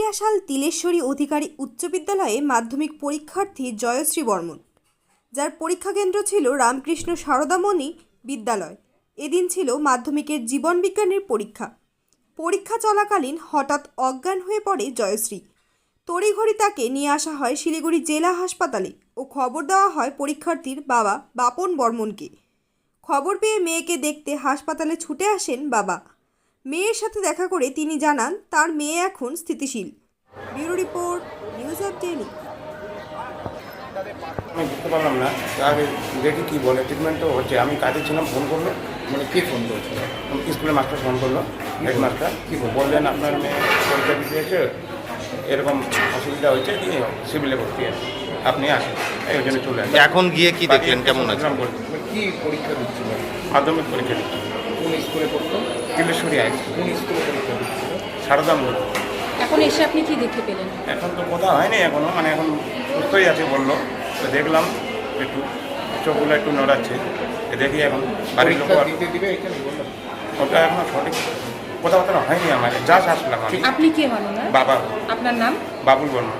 কুষ্টিয়াশাল তিলেশ্বরী অধিকারী উচ্চ বিদ্যালয়ে মাধ্যমিক পরীক্ষার্থী জয়শ্রী বর্মন। যার পরীক্ষা কেন্দ্র ছিল রামকৃষ্ণ সারদামণি বিদ্যালয়। এদিন ছিল মাধ্যমিকের জীবন বিজ্ঞানের পরীক্ষা। পরীক্ষা চলাকালীন হঠাৎ অজ্ঞান হয়ে পড়ে জয়শ্রী। তড়িঘড়ি তাকে নিয়ে আসা হয় শিলিগুড়ি জেলা হাসপাতালে ও খবর দেওয়া হয় পরীক্ষার্থীর বাবা বাপন বর্মনকে। খবর পেয়ে মেয়েকে দেখতে হাসপাতালে ছুটে আসেন বাবা। মেয়ের সাথে দেখা করে তিনি জানান তার মেয়ে এখন স্থিতিশীল। Bureau report news of daily আমি বুঝতে পারলাম না আগে দেখি কি বলে ট্রিটমেন্ট তো হচ্ছে আমি কাজে ছিলাম ফোন করল মানে কে ফোন করেছিল স্কুলের মাস্টার ফোন করল হেডমাস্টার কী বললেন আপনার মেয়ে পরীক্ষা দিতে এসে এরকম অসুবিধা হয়েছে কি? সিভিলে ভর্তি আছে আপনি আসেন। এই জন্য চলে আসেন এখন গিয়ে কি দেখলেন? কেমন আছে? কি পরীক্ষা দিচ্ছিল? মাধ্যমিক পরীক্ষা দিচ্ছি। কোন স্কুলে পড়তো? তিলেশ্বরী আছে কোন স্কুলে পরীক্ষা দিচ্ছিল সারদাম এখন এসে আপনি কি দেখতে পেলেন? এখন তো কথা হয়নি এখনও মানে এখন সুস্থই আছে বলল। তো দেখলাম একটু চোখগুলো একটু নড়াচ্ছে। দেখি এখন বাড়ির লোক দিতে দিবে এখানে বললাম ওটা এখনও সঠিক কথাবার্তা হয়নি আমার যা আসলাম আমি। আপনি কে হন বাবা। আপনার নাম? বাবুল বর্মা।